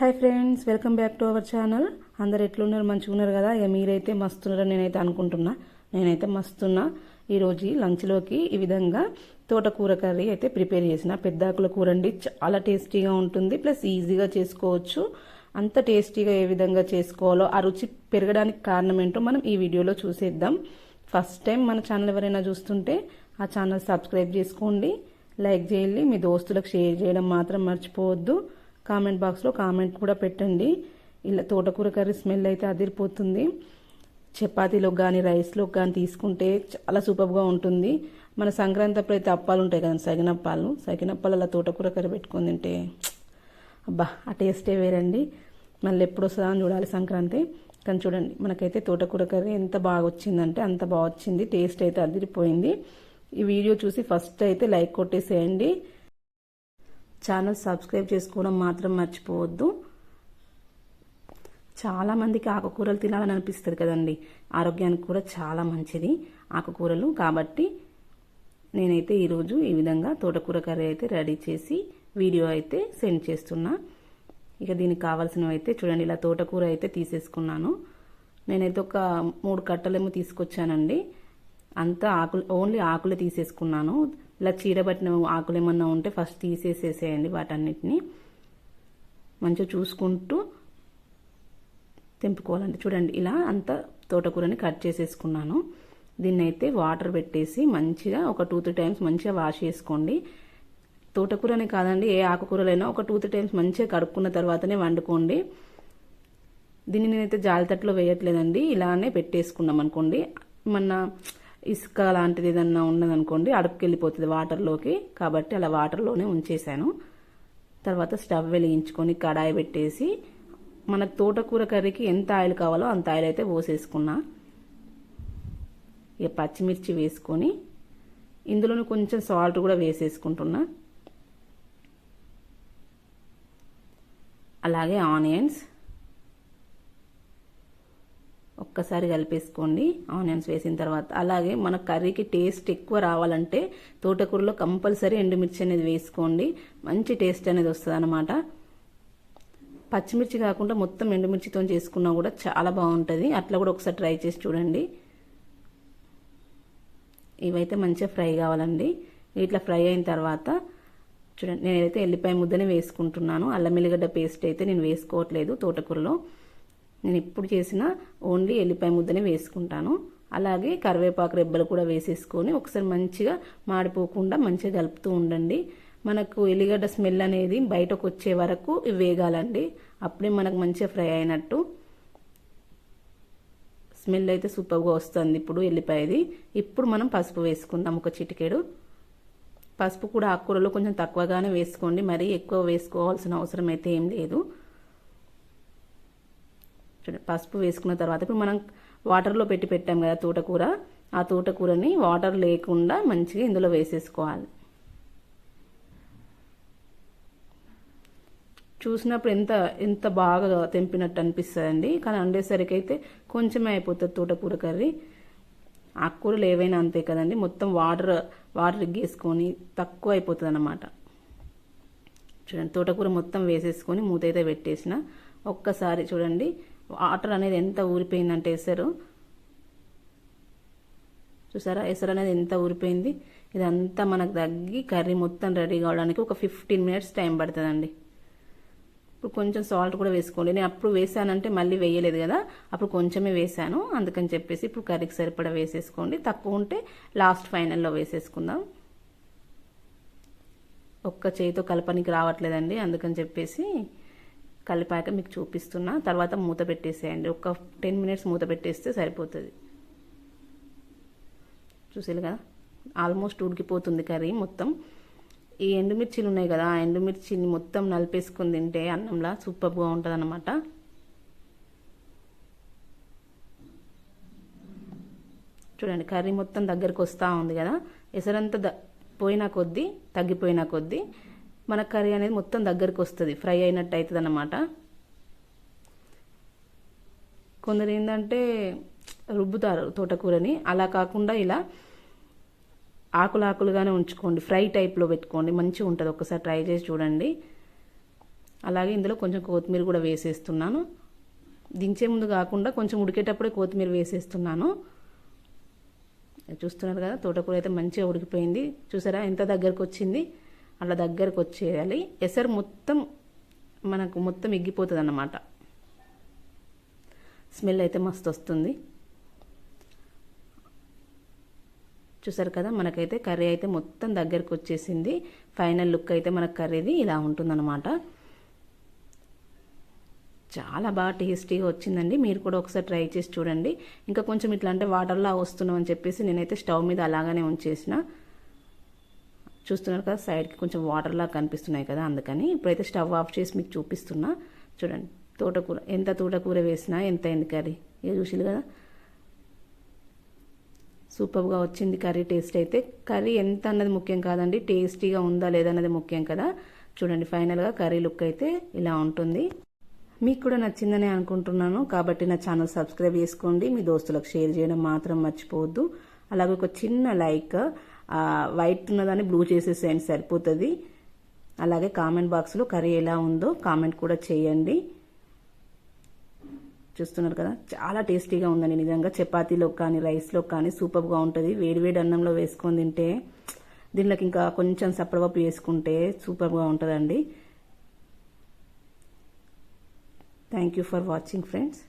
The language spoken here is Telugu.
Hi friends welcome back to our channel. అందరు ఎట్లున్నారు? మంచిగా ఉన్నారు కదా? ఇక మీరైతే మస్తున్నారని నేనైతే అనుకుంటున్నా. నేనైతే మస్తున్నా. ఈరోజు లంచ్లోకి ఈ విధంగా తోటకూర కర్రీ అయితే ప్రిపేర్ చేసిన. పెద్దాకుల కూర అండి. చాలా టేస్టీగా ఉంటుంది. ప్లస్ ఈజీగా చేసుకోవచ్చు. అంత టేస్టీగా ఏ విధంగా చేసుకోవాలో ఆ రుచి పెరగడానికి కారణం ఏంటో మనం ఈ వీడియోలో చూసేద్దాం. ఫస్ట్ టైం మన ఛానల్ ఎవరైనా చూస్తుంటే ఆ ఛానల్ సబ్స్క్రైబ్ చేసుకోండి. లైక్ చేయండి. మీ దోస్తులకు షేర్ చేయడం మాత్రం మర్చిపోవద్దు. కామెంట్ బాక్స్లో కామెంట్ కూడా పెట్టండి. ఇలా తోటకూర కర్రీ స్మెల్ అయితే అదిరిపోతుంది. చపాతీలోకి కానీ రైస్లోకి కానీ తీసుకుంటే చాలా సూపర్గా ఉంటుంది. మన సంక్రాంతి అప్పుడు అయితే అప్పాలు ఉంటాయి కదా సగినప్పాలు. సగినప్పాలు అలా తోటకూర కర్రీ పెట్టుకొని తింటే అబ్బా ఆ టేస్టే వేరండి. మళ్ళీ ఎప్పుడు వస్తుందా అని చూడాలి సంక్రాంతి. కానీ చూడండి మనకైతే తోటకూర కర్రీ ఎంత బాగా వచ్చిందంటే అంత బాగా వచ్చింది. టేస్ట్ అయితే అదిరిపోయింది. ఈ వీడియో చూసి ఫస్ట్ అయితే లైక్ కొట్టేసేయండి. ఛానల్ సబ్స్క్రైబ్ చేసుకోవడం మాత్రం మర్చిపోవద్దు. చాలామందికి ఆకుకూరలు తినాలని అనిపిస్తుంది కదండి. ఆరోగ్యానికి కూడా చాలా మంచిది ఆకుకూరలు. కాబట్టి నేనైతే ఈరోజు ఈ విధంగా తోటకూర కర్రీ అయితే రెడీ చేసి వీడియో అయితే సెండ్ చేస్తున్నా. ఇక దీనికి కావాల్సినవి అయితే చూడండి ఇలా తోటకూర అయితే తీసేసుకున్నాను. నేనైతే ఒక మూడు కట్టలేమో తీసుకొచ్చానండి. అంతా ఆకులు ఓన్లీ ఆకులే తీసేసుకున్నాను. ఇలా చీడబట్టిన ఆకులు ఏమన్నా ఉంటే ఫస్ట్ తీసేసేసేయండి వాటన్నిటిని. మంచిగా చూసుకుంటూ తెంపుకోవాలండి. చూడండి ఇలా అంత తోటకూరని కట్ చేసేసుకున్నాను. దీన్ని అయితే వాటర్ పెట్టేసి మంచిగా ఒక టూ త్రీ టైమ్స్ మంచిగా వాష్ చేసుకోండి. తోటకూరనే కాదండి ఏ ఆకుకూరలైనా ఒక టూ త్రీ టైమ్స్ మంచిగా కడుక్కున్న తర్వాతనే వండుకోండి. దీన్ని నేనైతే జాలితట్లో వేయట్లేదండి ఇలానే పెట్టేసుకున్నాం అనుకోండి. మన ఇసుక లాంటిది ఏదన్నా ఉన్నదనుకోండి అడుపుకెళ్ళిపోతుంది వాటర్లోకి కాబట్టి అలా వాటర్లోనే ఉంచేసాను తర్వాత స్టవ్ వెలిగించుకొని కడాయి పెట్టేసి మన తోటకూర కర్రీకి ఎంత ఆయిల్ కావాలో అంత ఆయిల్ అయితే పోసేసుకున్నా. ఇక పచ్చిమిర్చి వేసుకొని ఇందులోనే కొంచెం సాల్ట్ కూడా వేసేసుకుంటున్నా. అలాగే ఆనియన్స్. ఒక్కసారి కలిపేసుకోండి ఆనియన్స్ వేసిన తర్వాత. అలాగే మన కర్రీకి టేస్ట్ ఎక్కువ రావాలంటే తోటకూరలో కంపల్సరీ ఎండుమిర్చి అనేది వేసుకోండి. మంచి టేస్ట్ అనేది వస్తుంది అనమాట పచ్చిమిర్చి కాకుండా మొత్తం ఎండుమిర్చితో చేసుకున్నా కూడా చాలా బాగుంటుంది. అట్లా కూడా ఒకసారి ట్రై చేసి చూడండి. ఇవైతే మంచిగా ఫ్రై కావాలండి. ఇట్లా ఫ్రై అయిన తర్వాత చూడండి నేనైతే ఎల్లిపాయ ముద్దనే వేసుకుంటున్నాను. అల్లం ఎల్లిగడ్డ పేస్ట్ అయితే నేను వేసుకోవట్లేదు తోటకూరలో. నేను ఇప్పుడు చేసిన ఓన్లీ ఎల్లిపాయ ముద్దనే వేసుకుంటాను. అలాగే కరివేపాకు రెబ్బలు కూడా వేసేసుకొని ఒకసారి మంచిగా మాడిపోకుండా మంచిగా కలుపుతూ ఉండండి. మనకు ఎల్లిగడ్డ స్మెల్ అనేది బయటకు వచ్చే వరకు వేగాలండి. అప్పుడే మనకు మంచిగా ఫ్రై అయినట్టు. స్మెల్ అయితే సూపర్గా వస్తుంది ఇప్పుడు ఎల్లిపాయది. ఇప్పుడు మనం పసుపు వేసుకుందాం ఒక చిటికెడు. పసుపు కూడా ఆకుకూరలో కొంచెం తక్కువగానే వేసుకోండి. మరీ ఎక్కువ వేసుకోవాల్సిన అవసరం అయితే ఏం లేదు. పసుపు వేసుకున్న తర్వాత ఇప్పుడు మనం వాటర్లో పెట్టి పెట్టాం కదా తోటకూర ఆ తోటకూరని వాటర్ లేకుండా మంచిగా ఇందులో వేసేసుకోవాలి. చూసినప్పుడు ఎంత ఎంత బాగా తెంపినట్టు అనిపిస్తుందండి. కానీ వండేసరికి అయితే కొంచెమే అయిపోతుంది తోటకూర కర్రీ. ఆకుకూరలు ఏవైనా అంతే కదండి. మొత్తం వాటర్ వాటర్ ఎగ్గేసుకొని తక్కువ అయిపోతుంది అన్నమాట చూడండి తోటకూర మొత్తం వేసేసుకొని మూత అయితే పెట్టేసిన. ఒక్కసారి చూడండి వాటర్ అనేది ఎంత ఊరిపోయిందంటే ఎసరు. చూసారా? ఎసరు అనేది ఎంత ఊరిపోయింది? ఇదంతా మనకు తగ్గి కర్రీ మొత్తం రెడీ కావడానికి ఒక ఫిఫ్టీన్ మినిట్స్ టైం పడుతుందండి. ఇప్పుడు కొంచెం సాల్ట్ కూడా వేసుకోండి. నేను అప్పుడు వేసానంటే మళ్ళీ వేయలేదు కదా? అప్పుడు కొంచెమే వేసాను. అందుకని చెప్పేసి ఇప్పుడు కర్రీకి సరిపడా వేసేసుకోండి. తక్కువ ఉంటే లాస్ట్ ఫైనల్లో వేసేసుకుందాం. ఒక్క చేయితో కలపనికి రావట్లేదండి. అందుకని చెప్పేసి కలిపాక మీకు చూపిస్తున్నా. తర్వాత మూత పెట్టేసేయండి. ఒక టెన్ మినిట్స్ మూత పెట్టేస్తే సరిపోతుంది. చూసేది కదా? ఆల్మోస్ట్ ఉడికిపోతుంది కర్రీ మొత్తం. ఈ ఎండుమిర్చిలు ఉన్నాయి కదా ఆ ఎండుమిర్చిని మొత్తం నలిపేసుకుని తింటే అన్నంలా సూపర్గా ఉంటుంది అన్నమాట చూడండి కర్రీ మొత్తం దగ్గరకు వస్తూ ఉంది కదా. ఎసరంతా ద పోయిన కొద్దీ తగ్గిపోయిన కొద్దీ మన కర్రీ అనేది మొత్తం దగ్గరికి వస్తుంది ఫ్రై అయినట్టు అవుతుంది అన్నమాట కొందరు ఏంటంటే రుబ్బుతారు తోటకూరని. అలా కాకుండా ఇలా ఆకులు ఆకులుగానే ఉంచుకోండి ఫ్రై టైప్లో పెట్టుకోండి మంచిగా ఉంటుంది. ఒకసారి ట్రై చేసి చూడండి. అలాగే ఇందులో కొంచెం కొత్తిమీర కూడా వేసేస్తున్నాను. దించే ముందు కాకుండా కొంచెం ఉడికేటప్పుడే కొత్తిమీర వేసేస్తున్నాను. చూస్తున్నారు కదా తోటకూర అయితే మంచిగా ఉడికిపోయింది. చూసారా ఎంత దగ్గరకు వచ్చింది అలా దగ్గరకు వచ్చేయాలి. ఎసరు మొత్తం మనకు మొత్తం ఇగ్గిపోతుంది అన్నమాట స్మెల్ అయితే మస్తు వస్తుంది. చూసారు కదా మనకైతే కర్రీ అయితే మొత్తం దగ్గరకు వచ్చేసింది. ఫైనల్ లుక్ అయితే మనకు కర్రీది ఇలా ఉంటుందన్నమాట. చాలా బాగా టేస్టీగా వచ్చిందండి. మీరు కూడా ఒకసారి ట్రై చేసి చూడండి. ఇంకా కొంచెం ఇట్లా అంటే వాటర్లా వస్తున్నాం అని చెప్పేసి నేనైతే స్టవ్ మీద అలాగానే ఉంచేసిన. చూస్తున్నారు కదా సైడ్కి కొంచెం వాటర్లా కనిపిస్తున్నాయి కదా అందుకని ఇప్పుడైతే స్టవ్ ఆఫ్ చేసి మీకు చూపిస్తున్నా. చూడండి తోటకూర ఎంత తోటకూర వేసినా ఎంత అయింది కర్రీ? ఏ చూసింది కదా? సూపర్గా వచ్చింది కర్రీ టేస్ట్ అయితే. కర్రీ ఎంత అన్నది ముఖ్యం కాదండి టేస్టీగా ఉందా లేదా అన్నది ముఖ్యం కదా. చూడండి ఫైనల్గా కర్రీ లుక్ అయితే ఇలా ఉంటుంది. మీకు కూడా నచ్చిందని అనుకుంటున్నాను కాబట్టి నా ఛానల్ సబ్స్క్రైబ్ చేసుకోండి. మీ దోస్తులకు షేర్ చేయడం మాత్రం మర్చిపోవద్దు. అలాగే ఒక చిన్న లైక్ వైట్ ఉన్నదాన్ని బ్లూ చేసేసేయండి సరిపోతుంది. అలాగే కామెంట్ బాక్స్లో కర్రీ ఎలా ఉందో కామెంట్ కూడా చేయండి. చూస్తున్నారు కదా చాలా టేస్టీగా ఉందండి నిజంగా. చపాతీలో కానీ రైస్లో కానీ సూపర్గా ఉంటుంది. వేడివేడి అన్నంలో వేసుకొని తింటే దీనిలోకి ఇంకా కొంచెం సప్పడపప్పు వేసుకుంటే సూపర్గా ఉంటుందండి. Thank you for watching friends